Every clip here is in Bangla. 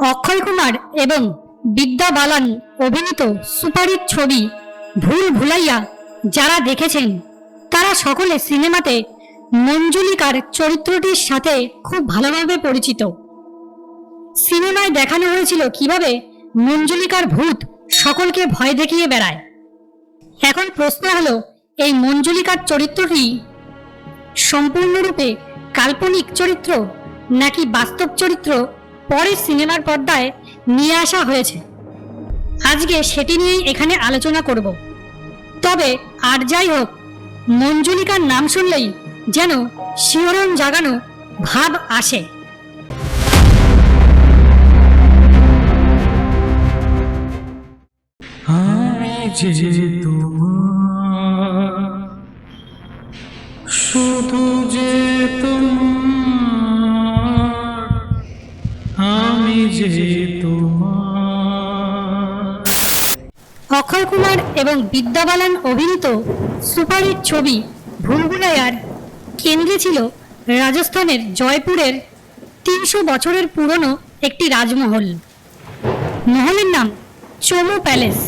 অক্ষয় কুমার এবং বিদ্যা বালান অভিনীত সুপারহিট ছবি ভুল ভুলাইয়া যারা দেখেছেন, তারা সকলে সিনেমাতে মঞ্জুলিকার চরিত্রটির সাথে খুব ভালোভাবে পরিচিত। সিনেমায় দেখানো হয়েছিল কীভাবে মঞ্জুলিকার ভূত সকলকে ভয় দেখিয়ে বেড়ায়। এখন প্রশ্ন হলো, এই মঞ্জুলিকার চরিত্রটি সম্পূর্ণরূপে কাল্পনিক চরিত্র নাকি বাস্তব চরিত্র পরে সিনেমার পর্দায় নিয়ে আসা হয়েছে। আজকে সেটি নিয়েই এখানে আলোচনা করব। তবে আর যাই হোক, মঞ্জুলিকার নাম শুনলেই যেন শিহরণ জাগানো ভাব আসে। শুধু যে অক্ষয় কুমার এবং বিদ্যা বালান অভিনীত সুপারহিট ছবি ভুলভুলাইয়ার কেন্দ্রে ছিল রাজস্থানের জয়পুরের তিনশো বছরের পুরনো একটি রাজমহল। মহলের নাম চমু প্যালেস।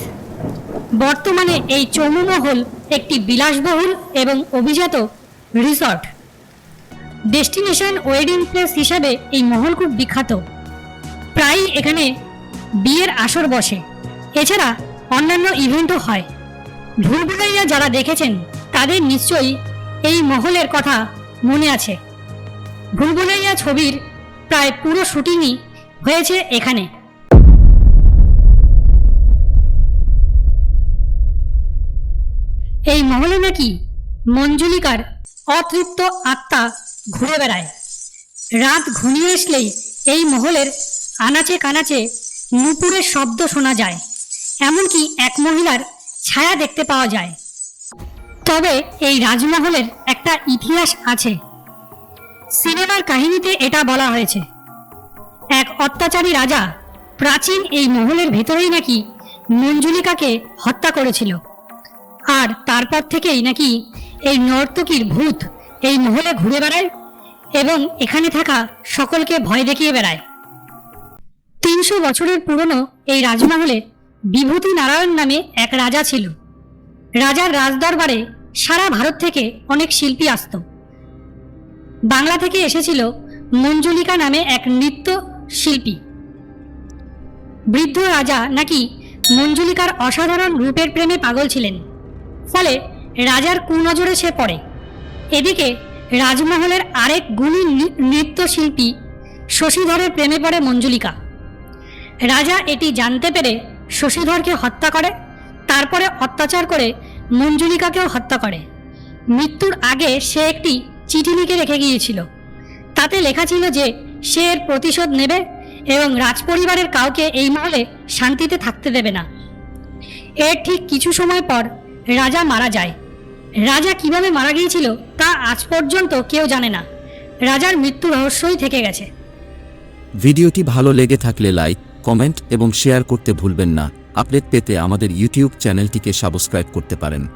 বর্তমানে এই চমু মহল একটি বিলাসবহুল এবং অভিজাত রিসর্ট। ডেস্টিনেশন ওয়েডিং প্লেস হিসাবে এই মহল খুব বিখ্যাত। প্রায়ই এখানে বিয়ের আসর বসে। এছাড়া অন্যান্য ইভেন্টও হয়। ভুলভুলাইয়া যারা দেখেছেন, তাদের নিশ্চয়ই এই মহলের কথা মনে আছে। ভুলভুলাইয়া ছবির প্রায় পুরো শুটিংই হয়েছে এখানে। এই মহলে নাকি মঞ্জুলিকার অতৃপ্ত আত্মা ঘুরে বেড়ায়। রাত ঘনিয়ে আসলেই এই মহলের আনাচে কানাচে নুপুরের শব্দ শোনা যায়, এমনকি এক মহিলার ছায়া দেখতে পাওয়া যায়। তবে এই রাজমহলের একটা ইতিহাস আছে। সিনেমার কাহিনীতে এটা বলা হয়েছে। এক অত্যাচারী রাজা প্রাচীন এই মহলের ভেতরেই নাকি মঞ্জুলিকাকে হত্যা করেছিল। আর তারপর থেকেই নাকি এই নর্তকীর ভূত এই মহলে ঘুরে বেড়ায় এবং এখানে থাকা সকলকে ভয় দেখিয়ে বেড়ায়। তিনশো বছরের পুরনো এই রাজমহলে বিভূতি নারায়ণ নামে এক রাজা ছিল। রাজার রাজদরবারে সারা ভারত থেকে অনেক শিল্পী আসতো। বাংলা থেকে এসেছিল মঞ্জুলিকা নামে এক নৃত্য শিল্পী। বৃদ্ধ রাজা নাকি মঞ্জুলিকার অসাধারণ রূপের প্রেমে পাগল ছিলেন। ফলে রাজার কুনজরে সে পড়ে। এদিকে রাজমহলের আরেক গুণী নৃত্যশিল্পী শশীধরের প্রেমে পড়ে মঞ্জুলিকা। রাজা এটি জানতে পেরে শশীধরকে হত্যা করে, তারপরে অত্যাচার করে মঞ্জুলিকাকেও হত্যা করে। মৃত্যুর আগে সে একটি চিঠি লিখে রেখে গিয়েছিল। তাতে লেখা ছিল যে সে এর প্রতিশোধ নেবে এবং রাজপরিবারের কাউকে এই মহলে শান্তিতে থাকতে দেবে না। এর ঠিক কিছু সময় পর রাজা মারা যায়। রাজা কীভাবে মারা গিয়েছিল তা আজ পর্যন্ত কেউ জানে না। রাজার মৃত্যু রহস্যই থেকে গেছে। ভিডিওটি ভালো লেগে থাকলে লাইক কমেন্ট এবং শেয়ার করতে ভুলবেন না। আপডেট পেতে আমাদের ইউটিউব চ্যানেলটিকে সাবস্ক্রাইব করতে পারেন।